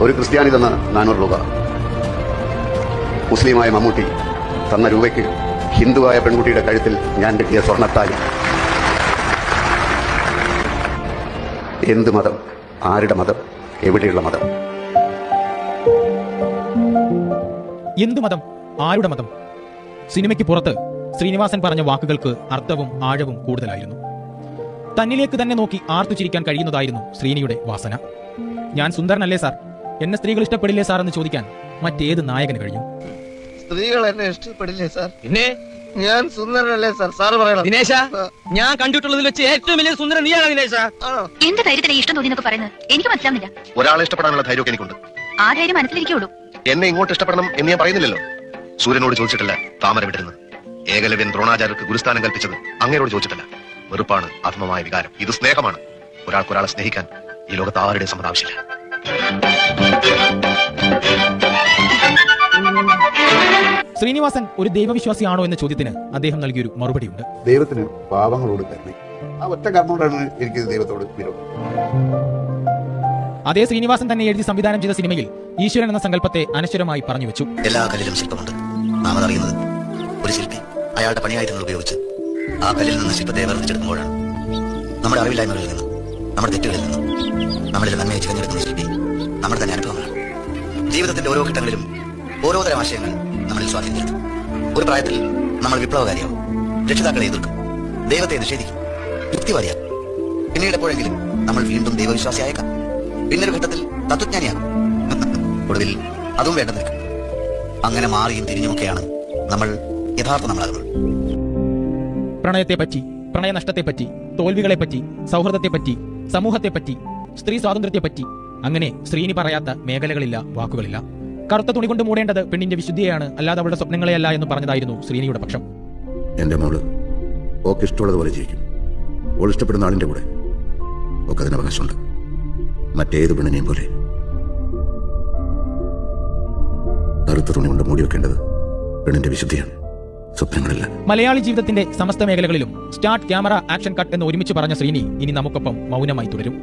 ഒരു ക്രിസ്ത്യാനി തന്ന നാനൂറ് രൂപ. മുസ്ലിമായ മമ്മൂട്ടി തന്ന രൂപയ്ക്ക് ഹിന്ദുവായ പെൺകുട്ടിയുടെ കഴുത്തിൽ ഞാൻ കിട്ടിയ സ്വർണത്താലി എന്ത് മതം? ആരുടെ മതം? എവിടെയുള്ള മതം? എന്തു മതം? ആരുടെ മതം? സിനിമയ്ക്ക് പുറത്ത് ശ്രീനിവാസൻ പറഞ്ഞ വാക്കുകൾക്ക് അർത്ഥവും ആഴവും കൂടുതലായിരുന്നു. തന്നിലേക്ക് തന്നെ നോക്കി ആർത്തു ചിരിക്കാൻ കഴിയുന്നതായിരുന്നു ശ്രീനിയുടെ വാസന. ഞാൻ സുന്ദരനല്ലേ സാർ? എന്നെ സ്ത്രീകൾ ഇഷ്ടപ്പെടില്ലേ സാർ എന്ന് ചോദിക്കാൻ മറ്റേത് നായകന് കഴിഞ്ഞു. സ്ത്രീകൾ എന്നെ ഇഷ്ടപ്പെടില്ലേ സാർ? പിന്നെ? ഞാൻ സുന്ദരനല്ലേ സാർ? സാർ പറയണം. ദിനേശ ഞാൻ കണ്ടിട്ടുള്ളതിൽ വെച്ച് ഏറ്റവും വലിയ സുന്ദരൻ നീയാണ് ദിനേശ? എന്റെ ധൈര്യത്തിന് ഇഷ്ടം തോന്നി എന്നൊക്കെ പറയുന്നത്? എനിക്ക് മനസ്സിലാവുന്നില്ല. ഒരാളെ ഇഷ്ടപ്പെടാനുള്ള ധൈര്യമൊക്കെ എനിക്കുണ്ട്. ആ ധൈര്യം മനസ്സിലിരിക്കുള്ളൂ എന്നെ ഇങ്ങോട്ട് ഇഷ്ടപ്പെടണം എന്ന് ഞാൻ പറയുന്നില്ലല്ലോ. സൂര്യനോട് ചോദിച്ചിട്ടില്ല താമര വിടരുന്നത് ഏകലവ്യൻ ദ്രോണാചാര്യർക്ക് ഗുരുസ്ഥാനം കൽപ്പിച്ചത് അങ്ങേരോട് ചോദിച്ചിട്ടില്ല. വെറുപ്പാണ് ആത്മമായ വികാരം. ഇത് സ്നേഹമാണ്. ഒരാൾക്കൊരാളെ സ്നേഹിക്കാൻ ഈ ലോകത്ത് ആരുടെ സമ്മതം ആവശ്യമില്ല. ശ്രീനിവാസൻ ഒരു ദൈവവിശ്വാസിയാണോ എന്ന ചോദ്യത്തിന് അദ്ദേഹം നൽകിയൊരു മറുപടിയുണ്ട്. ദൈവത്തിന് പാപങ്ങളോട് കരുണ. ആ ഒറ്റ കൊണ്ടാണ് എനിക്ക് ദൈവത്തോട് വിരോധം. അതേ ശ്രീനിവാസൻ തന്നെ എഴുതി സംവിധാനം ചെയ്ത സിനിമയിൽ ഈശ്വരൻ എന്ന സങ്കല്പത്തെ അനശ്വരമായി പറഞ്ഞു വെച്ചു. എല്ലാ കല്ലിലും ശില്പമുണ്ട്. നാം അറിയുന്നത് ഒരു ശില്പി അയാളുടെ പണിയായുധങ്ങൾ ഉപയോഗിച്ച് ആ കല്ലിൽ നിന്ന് ശില്പത്തെ വർദ്ധിച്ചെടുക്കുമ്പോഴാണ് നമ്മുടെ അറിവില്ലായ്മകളിൽ നിന്നും നമ്മുടെ തെറ്റുകളിൽ നിന്നും. നമ്മളിൽ നന്മയെ ചികഞ്ഞെടുക്കുന്ന ശില്പി. നമ്മുടെ തന്നെ അനുഭവങ്ങളാണ് ജീവിതത്തിന്റെ ഓരോ ഘട്ടങ്ങളിലും ഓരോ തരം ആശയങ്ങൾ നമ്മളിൽ സ്വാധീനം ഒരു പ്രായത്തിൽ നമ്മൾ വിപ്ലവകാരിയാവും. രക്ഷിതാക്കളെ എതിർക്കും. ദൈവത്തെ നിഷേധിക്കും യുക്തിവാദിയാകും പിന്നീട് എപ്പോഴെങ്കിലും നമ്മൾ വീണ്ടും ദൈവവിശ്വാസിയായേക്കാം പിന്നൊരു ഘട്ടത്തിൽ തത്വജ്ഞാനിയാകും. ഒടുവിൽ അതും വേണ്ട നിൽക്കും അങ്ങനെ മാറിയും തിരിഞ്ഞുമൊക്കെയാണ് നമ്മൾ യഥാർത്ഥ നമ്മളാകുന്നത്. പ്രണയത്തെപ്പറ്റി പ്രണയനഷ്ടത്തെപ്പറ്റി തോൽവികളെപ്പറ്റി സൗഹൃദത്തെപ്പറ്റി സമൂഹത്തെപ്പറ്റി സ്ത്രീ സ്വാതന്ത്ര്യത്തെപ്പറ്റി അങ്ങനെ സ്ത്രീനി പറയാത്ത മേഖലകളില്ല വാക്കുകളില്ല. കറുത്ത തുണി കൊണ്ട് മൂടേണ്ടത് പെണ്ണിന്റെ വിശുദ്ധിയെയാണ് അല്ലാതെ അവളുടെ സ്വപ്നങ്ങളെയല്ല എന്ന് പറഞ്ഞതായിരുന്നു ശ്രീനിയുടെ പക്ഷം. എന്റെ മോൾ ഓക്ക് ഇഷ്ടമുള്ളതുപോലെ ജീവിക്കും. ഓൾ ഇഷ്ടപ്പെടുന്ന ആളിന്റെ കൂടെ ഒക്കെ അതിന് അവകാശമുണ്ട്. മറ്റേത് പെണ്ണിനെയും പോലെ. കറുത്ത തുണി കൊണ്ട് മൂടി വെക്കേണ്ടത് പെണ്ണിന്റെ വിശുദ്ധിയാണ്. സ്വപ്നങ്ങളല്ല. മലയാളി ജീവിതത്തിന്റെ സമസ്ത മേഖലകളിലും സ്റ്റാർട്ട് ക്യാമറ ആക്ഷൻ കട്ട് എന്ന് ഒരുമിച്ച് പറഞ്ഞ ശ്രീനി ഇനി നമുക്കൊപ്പം മൗനമായി തുടരും.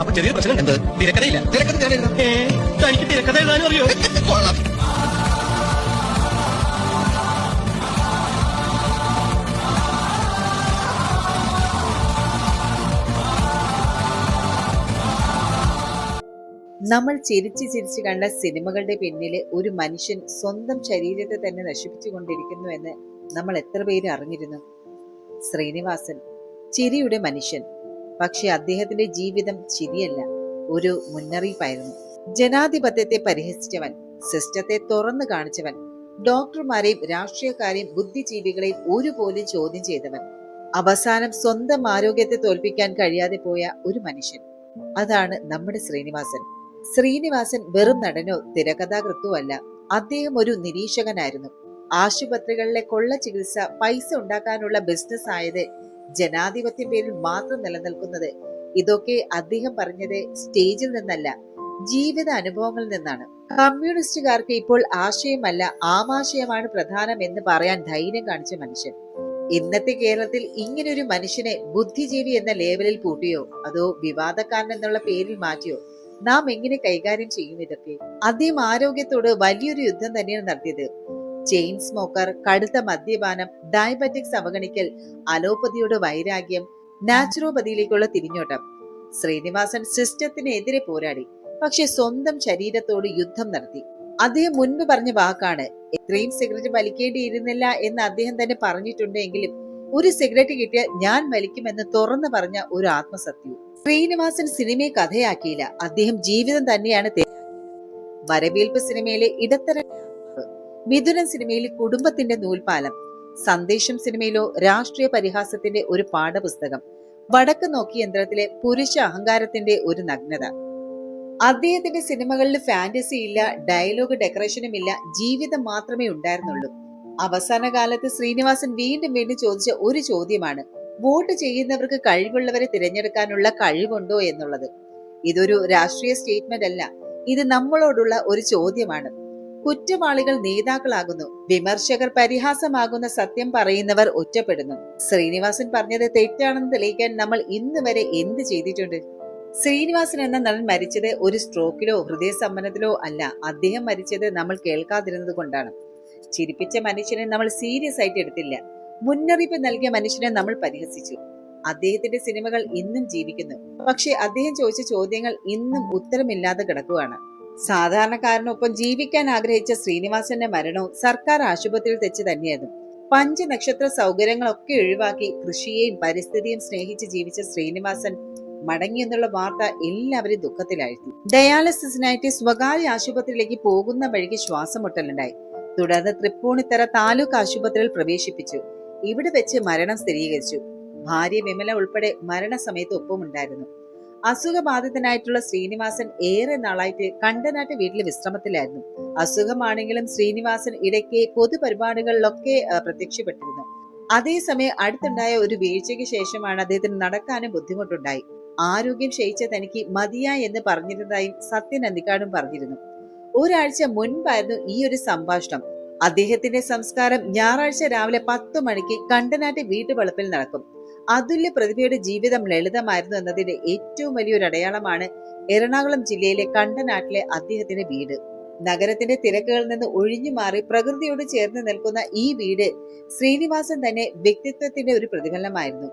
അപ്പൊ ചെറിയ പ്രശ്നം എന്ത് തിരക്കഥയില്ല. തിരക്കഥ തനിക്ക് തിരക്കഥ എഴുതാനും അറിയോ? നമ്മൾ ചിരിച്ച് ചിരിച്ച് കണ്ട സിനിമകളുടെ പിന്നിൽ ഒരു മനുഷ്യൻ സ്വന്തം ശരീരത്തെ തന്നെ നശിപ്പിച്ചു കൊണ്ടിരിക്കുന്നു എന്ന് നമ്മൾ എത്ര പേര് അറിഞ്ഞിരുന്നു? ശ്രീനിവാസൻ ചിരിയുടെ മനുഷ്യൻ. പക്ഷെ അദ്ദേഹത്തിന്റെ ജീവിതം ചിരിയല്ല ഒരു മുന്നറിയിപ്പായിരുന്നു. ജനാധിപത്യത്തെ പരിഹസിച്ചവൻ സിസ്റ്റത്തെ തുറന്നു കാണിച്ചവൻ ഡോക്ടർമാരെയും രാഷ്ട്രീയക്കാരെയും ബുദ്ധിജീവികളെയും ഒരുപോലെ ചോദ്യം ചെയ്തവൻ അവസാനം സ്വന്തം ആരോഗ്യത്തെ തോൽപ്പിക്കാൻ കഴിയാതെ പോയ ഒരു മനുഷ്യൻ. അതാണ് നമ്മുടെ ശ്രീനിവാസൻ. ശ്രീനിവാസൻ വെറും നടനോ തിരക്കഥാകൃത്തോ അല്ല അദ്ദേഹം ഒരു നിരീക്ഷകനായിരുന്നു. ആശുപത്രികളിലെ കൊള്ള ചികിത്സ പൈസ ഉണ്ടാക്കാനുള്ള ബിസിനസ് ആയത് ജനാധിപത്യ പേരിൽ മാത്രം നിലനിൽക്കുന്നത്. ഇതൊക്കെ അദ്ദേഹം പറഞ്ഞത് സ്റ്റേജിൽ നിന്നല്ല ജീവിത അനുഭവങ്ങളിൽ നിന്നാണ്. കമ്മ്യൂണിസ്റ്റുകാർക്ക് ഇപ്പോൾ ആശയമല്ല ആമാശയമാണ് പ്രധാനം എന്ന് പറയാൻ ധൈര്യം കാണിച്ച മനുഷ്യൻ. ഇന്നത്തെ കേരളത്തിൽ ഇങ്ങനൊരു മനുഷ്യനെ ബുദ്ധിജീവി എന്ന ലേബലിൽ പൂട്ടിയോ അതോ വിവാദക്കാരൻ എന്നുള്ള പേരിൽ മാറ്റിയോ നാം എങ്ങനെ കൈകാര്യം ചെയ്യും ഇതൊക്കെ? അദ്ദേഹം ആരോഗ്യത്തോട് വലിയൊരു യുദ്ധം തന്നെയാണ് നടത്തിയത്. ചെയിൻ സ്മോക്കർ കടുത്ത മദ്യപാനം ഡയബറ്റിക്സ് അവഗണിക്കൽ അലോപ്പതിയോട് വൈരാഗ്യം നാച്ചുറോപ്പതിയിലേക്കുള്ള തിരിഞ്ഞോട്ടം. ശ്രീനിവാസൻ സിസ്റ്റത്തിനെതിരെ പോരാടി. പക്ഷെ സ്വന്തം ശരീരത്തോട് യുദ്ധം നടത്തി. അദ്ദേഹം മുൻപ് പറഞ്ഞ വാക്കാണ് എത്രയും സിഗരറ്റ് വലിക്കേണ്ടിയിരുന്നില്ല എന്ന് അദ്ദേഹം തന്നെ പറഞ്ഞിട്ടുണ്ടെങ്കിലും ഒരു സിഗരറ്റ് കിട്ടിയാൽ ഞാൻ വലിക്കുമെന്ന് തുറന്നു പറഞ്ഞ ഒരു ആത്മസത്യവും. ശ്രീനിവാസൻ സിനിമയെ കഥയാക്കിയില്ല. അദ്ദേഹം ജീവിതം തന്നെയാണ് വരവേൽപ്പ് സിനിമയിലെ ഇടത്തര മിഥുനൻ സിനിമയിലെ കുടുംബത്തിന്റെ നൂൽപാലം സന്ദേശം സിനിമയിലോ രാഷ്ട്രീയ പരിഹാസത്തിന്റെ ഒരു പാഠപുസ്തകം വടക്ക് നോക്കി യന്ത്രത്തിലെ പുരുഷ അഹങ്കാരത്തിന്റെ ഒരു നഗ്നത. അദ്ദേഹത്തിന്റെ സിനിമകളിൽ ഫാന്റസി ഇല്ല ഡയലോഗ് ഡെക്കറേഷനും ഇല്ല ജീവിതം മാത്രമേ ഉണ്ടായിരുന്നുള്ളൂ. അവസാന കാലത്ത് ശ്രീനിവാസൻ വീണ്ടും വീണ്ടും ചോദിച്ച ഒരു ചോദ്യമാണ് വോട്ട് ചെയ്യുന്നവർക്ക് കഴിവുള്ളവരെ തിരഞ്ഞെടുക്കാനുള്ള കഴിവുണ്ടോ എന്നുള്ളത്. ഇതൊരു രാഷ്ട്രീയ സ്റ്റേറ്റ്മെന്റ് അല്ല ഇത് നമ്മളോടുള്ള ഒരു ചോദ്യമാണ്. കുറ്റവാളികൾ നേതാക്കളാകുന്നു വിമർശകർ പരിഹാസമാകുന്ന സത്യം പറയുന്നവർ ഒറ്റപ്പെടുന്നു. ശ്രീനിവാസൻ പറഞ്ഞത് തെറ്റാണെന്ന് തെളിയിക്കാൻ നമ്മൾ ഇന്ന് വരെ എന്ത് ചെയ്തിട്ടുണ്ട്? ശ്രീനിവാസൻ എന്ന നടൻ മരിച്ചത് ഒരു സ്ട്രോക്കിലോ ഹൃദയസമ്മനത്തിലോ അല്ല അദ്ദേഹം മരിച്ചത് നമ്മൾ കേൾക്കാതിരുന്നത് കൊണ്ടാണ്. ചിരിപ്പിച്ച മനുഷ്യനെ നമ്മൾ സീരിയസ് ആയിട്ട് എടുത്തില്ല. മുന്നറിയിപ്പ് നൽകിയ മനുഷ്യനെ നമ്മൾ പരിഹസിച്ചു. അദ്ദേഹത്തിന്റെ സിനിമകൾ ഇന്നും ജീവിക്കുന്നു. പക്ഷെ അദ്ദേഹം ചോദിച്ച ചോദ്യങ്ങൾ ഇന്നും ഉത്തരമില്ലാതെ കിടക്കുകയാണ്. സാധാരണക്കാരനൊപ്പം ജീവിക്കാൻ ആഗ്രഹിച്ച ശ്രീനിവാസന്റെ മരണവും സർക്കാർ ആശുപത്രിയിൽ തെച്ച് തന്നെയായിരുന്നു. പഞ്ചനക്ഷത്ര സൗകര്യങ്ങളൊക്കെ ഒഴിവാക്കി കൃഷിയെയും പരിസ്ഥിതിയും സ്നേഹിച്ച് ജീവിച്ച ശ്രീനിവാസൻ മടങ്ങിയെന്നുള്ള വാർത്ത എല്ലാവരും ദുഃഖത്തിലായിരുന്നു ഡയാലിസിസിനായിട്ട് സ്വകാര്യ ആശുപത്രിയിലേക്ക് പോകുന്ന വഴിക്ക് ശ്വാസമുട്ടലുണ്ടായി തുടർന്ന് തൃപ്പൂണിത്തറ താലൂക്ക് ആശുപത്രിയിൽ പ്രവേശിപ്പിച്ചു. ഇവിടെ വെച്ച് മരണം സ്ഥിരീകരിച്ചു. ഭാര്യ വിമല ഉൾപ്പെടെ മരണസമയത്ത് ഒപ്പമുണ്ടായിരുന്നു. അസുഖബാധിതനായിട്ടുള്ള ശ്രീനിവാസൻ ഏറെ നാളായിട്ട് കണ്ടനാട്ട് വീട്ടിൽ വിശ്രമത്തിലായിരുന്നു. അസുഖമാണെങ്കിലും ശ്രീനിവാസൻ ഇടയ്ക്ക് പൊതുപരിപാടികളിലൊക്കെ പ്രത്യക്ഷപ്പെട്ടിരുന്നു. അതേസമയം അടുത്തുണ്ടായ ഒരു വീഴ്ചയ്ക്ക് ശേഷമാണ് അദ്ദേഹത്തിന് നടക്കാനും ബുദ്ധിമുട്ടുണ്ടായി. ആരോഗ്യം ക്ഷയിച്ച തനിക്ക് മതിയായി എന്ന് പറഞ്ഞിരുന്നതായും സത്യൻ അന്തിക്കാടും പറഞ്ഞിരുന്നു. ഒരാഴ്ച മുൻപായിരുന്നു ഈ ഒരു സംഭാഷണം. അദ്ദേഹത്തിന്റെ സംസ്കാരം ഞായറാഴ്ച രാവിലെ പത്ത് മണിക്ക് കണ്ടനാട്ടി വീട്ടുവളപ്പിൽ നടക്കും. അതുല്യ പ്രതിഭയുടെ ജീവിതം ലളിതമായിരുന്നു എന്നതിന്റെ ഏറ്റവും വലിയൊരു അടയാളമാണ് എറണാകുളം ജില്ലയിലെ കണ്ടനാട്ടിലെ അദ്ദേഹത്തിന്റെ വീട്. നഗരത്തിന്റെ തിരക്കുകളിൽ നിന്ന് ഒഴിഞ്ഞു മാറി പ്രകൃതിയോട് ചേർന്ന് നിൽക്കുന്ന ഈ വീട് ശ്രീനിവാസൻ തന്നെ വ്യക്തിത്വത്തിന്റെ ഒരു പ്രതിഫലനമായിരുന്നു.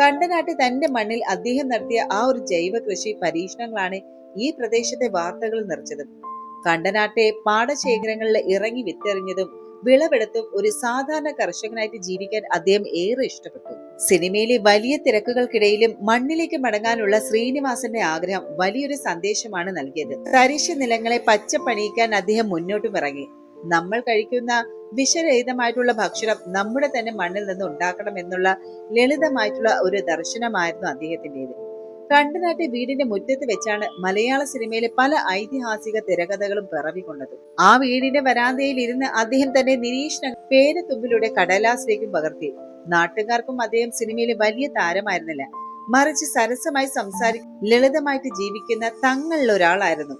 കണ്ടനാട്ട് തന്റെ മണ്ണിൽ അദ്ദേഹം നടത്തിയ ആ ഒരു ജൈവ കൃഷി പരീക്ഷണങ്ങളാണ് ഈ പ്രദേശത്തെ വാർത്തകൾ നിറച്ചത്. കണ്ടനാട്ടെ പാടശേഖരങ്ങളിൽ ഇറങ്ങി വിത്തെറിഞ്ഞതും വിളവെടുത്തും ഒരു സാധാരണ കർഷകനായിട്ട് ജീവിക്കാൻ അദ്ദേഹം ഏറെ ഇഷ്ടപ്പെട്ടു. സിനിമയിലെ വലിയ തിരക്കുകൾക്കിടയിലും മണ്ണിലേക്ക് മടങ്ങാനുള്ള ശ്രീനിവാസന്റെ ആഗ്രഹം വലിയൊരു സന്ദേശമാണ് നൽകിയത്. തരിശ് നിലങ്ങളെ പച്ചപ്പണിയിക്കാൻ അദ്ദേഹം മുന്നോട്ടും ഇറങ്ങി. നമ്മൾ കഴിക്കുന്ന വിഷരഹിതമായിട്ടുള്ള ഭക്ഷണം നമ്മുടെ തന്നെ മണ്ണിൽ നിന്ന് ഉണ്ടാക്കണം എന്നുള്ള ലളിതമായിട്ടുള്ള ഒരു ദർശനമായിരുന്നു അദ്ദേഹത്തിന്റേത് കണ്ടനാട്ടെ വീടിന്റെ മുറ്റത്ത് വെച്ചാണ് മലയാള സിനിമയിലെ പല ഐതിഹാസിക തിരകഥകളും പിറവിക്കൊണ്ടത്. ആ വീടിന്റെ വരാന്തയിൽ ഇരുന്ന് അദ്ദേഹം തന്റെ നിരീക്ഷണ പേരത്തുമ്പിലൂടെ കടലാസിലേക്കും പകർത്തി. നാട്ടുകാർക്കും അദ്ദേഹം സിനിമയിലെ വലിയ താരമായിരുന്നില്ല. മറിച്ച് സരസമായി സംസാരി ലളിതമായിട്ട് ജീവിക്കുന്ന തങ്ങളിൽ ഒരാളായിരുന്നു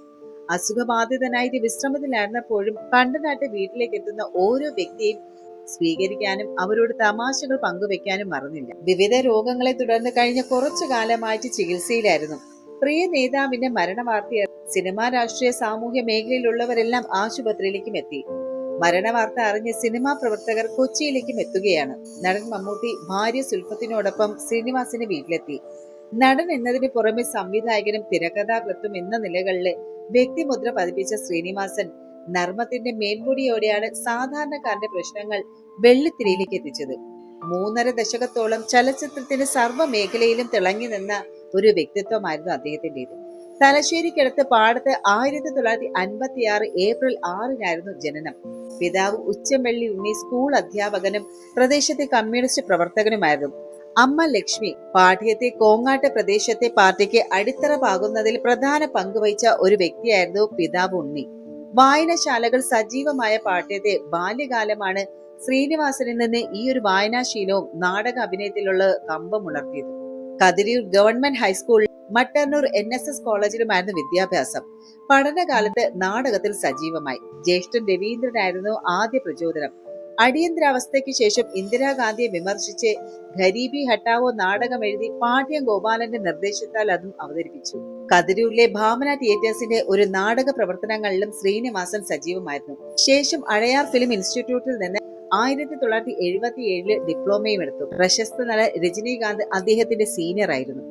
അസുഖബാധിതനായിട്ട് വിശ്രമത്തിലായിരുന്നപ്പോഴും കണ്ടനാട്ടെ വീട്ടിലേക്ക് എത്തുന്ന ഓരോ വ്യക്തിയെയും സ്വീകരിക്കാനും അവരോട് തമാശകൾ പങ്കുവെക്കാനും മറന്നില്ല. വിവിധ രോഗങ്ങളെ തുടർന്ന് കഴിഞ്ഞ കുറച്ചു കാലമായിട്ട് ചികിത്സയിലായിരുന്നു. പ്രിയ നേതാവിന്റെ മരണവാർത്തയ സിനിമാ രാഷ്ട്രീയ സാമൂഹ്യ മേഖലയിലുള്ളവരെല്ലാം ആശുപത്രിയിലേക്കും എത്തി. മരണവാർത്ത അറിഞ്ഞ് സിനിമാ പ്രവർത്തകർ കൊച്ചിയിലേക്കും എത്തുകയാണ്. നടൻ മമ്മൂട്ടി ഭാര്യ സുൽഫത്തിനോടൊപ്പം ശ്രീനിവാസിന്റെ വീട്ടിലെത്തി. നടൻ എന്നതിന് പുറമെ സംവിധായകനും തിരക്കഥാകൃത്തും എന്ന നിലകളിലെ വ്യക്തിമുദ്ര പതിപ്പിച്ച ശ്രീനിവാസൻ നർമ്മത്തിന്റെ മേൽമുടിയോടെയാണ് സാധാരണക്കാരന്റെ പ്രശ്നങ്ങൾ വെള്ളിത്തിരയിലേക്ക് എത്തിച്ചത്. മൂന്നര ദശകത്തോളം ചലച്ചിത്രത്തിന്റെ സർവ മേഖലയിലും തിളങ്ങി നിന്ന ഒരു വ്യക്തിത്വമായിരുന്നു അദ്ദേഹത്തിന്റെ തലശ്ശേരിക്കടുത്ത് പാടത്ത് ആയിരത്തി തൊള്ളായിരത്തി അൻപത്തി ആറ് ഏപ്രിൽ ആറിനായിരുന്നു ജനനം. പിതാവ് ഉച്ചമ്പള്ളി ഉണ്ണി സ്കൂൾ അധ്യാപകനും പ്രദേശത്തെ കമ്മ്യൂണിസ്റ്റ് പ്രവർത്തകനുമായിരുന്നു. അമ്മ ലക്ഷ്മി പാഠ്യത്തെ കോങ്ങാട്ട് പ്രദേശത്തെ പാർട്ടിക്ക് അടിത്തറ പാകുന്നതിൽ പ്രധാന പങ്കുവഹിച്ച ഒരു വ്യക്തിയായിരുന്നു പിതാവ് ഉണ്ണി. വായനശാലകൾ സജീവമായ പാഠ്യത്തെ ബാല്യകാലമാണ് ശ്രീനിവാസനിൽ നിന്ന് ഈ ഒരു വായനാശീലവും നാടക അഭിനയത്തിലുള്ള കമ്പം ഉണർത്തിയത്. Kathiroor government high school Mattannur N S S കോളേജിലുമായിരുന്നു വിദ്യാഭ്യാസം. പഠനകാലത്ത് നാടകത്തിൽ സജീവമായി. ജ്യേഷ്ഠൻ രവീന്ദ്രനായിരുന്നു ആദ്യ പ്രചോദനം. അടിയന്തരാവസ്ഥയ്ക്ക് ശേഷം ഇന്ദിരാഗാന്ധിയെ വിമർശിച്ച് ഖരീബി ഹട്ടാവോ നാടകം എഴുതി പാഠ്യ ഗോപാലന്റെ നിർദ്ദേശത്താൽ അതും അവതരിപ്പിച്ചു. കതിരൂരിലെ ഭാവന തിയേറ്റേഴ്സിന്റെ ഒരു നാടക പ്രവർത്തനങ്ങളിലും ശ്രീനിവാസൻ സജീവമായിരുന്നു. ശേഷം അഴയാർ ഫിലിം ഇൻസ്റ്റിറ്റ്യൂട്ടിൽ നിന്ന് ആയിരത്തി തൊള്ളായിരത്തി എഴുപത്തി ഏഴിൽ ഡിപ്ലോമയും എടുത്തു. പ്രശസ്ത നട രജനീകാന്ത് അദ്ദേഹത്തിന്റെ സീനിയർ ആയിരുന്നു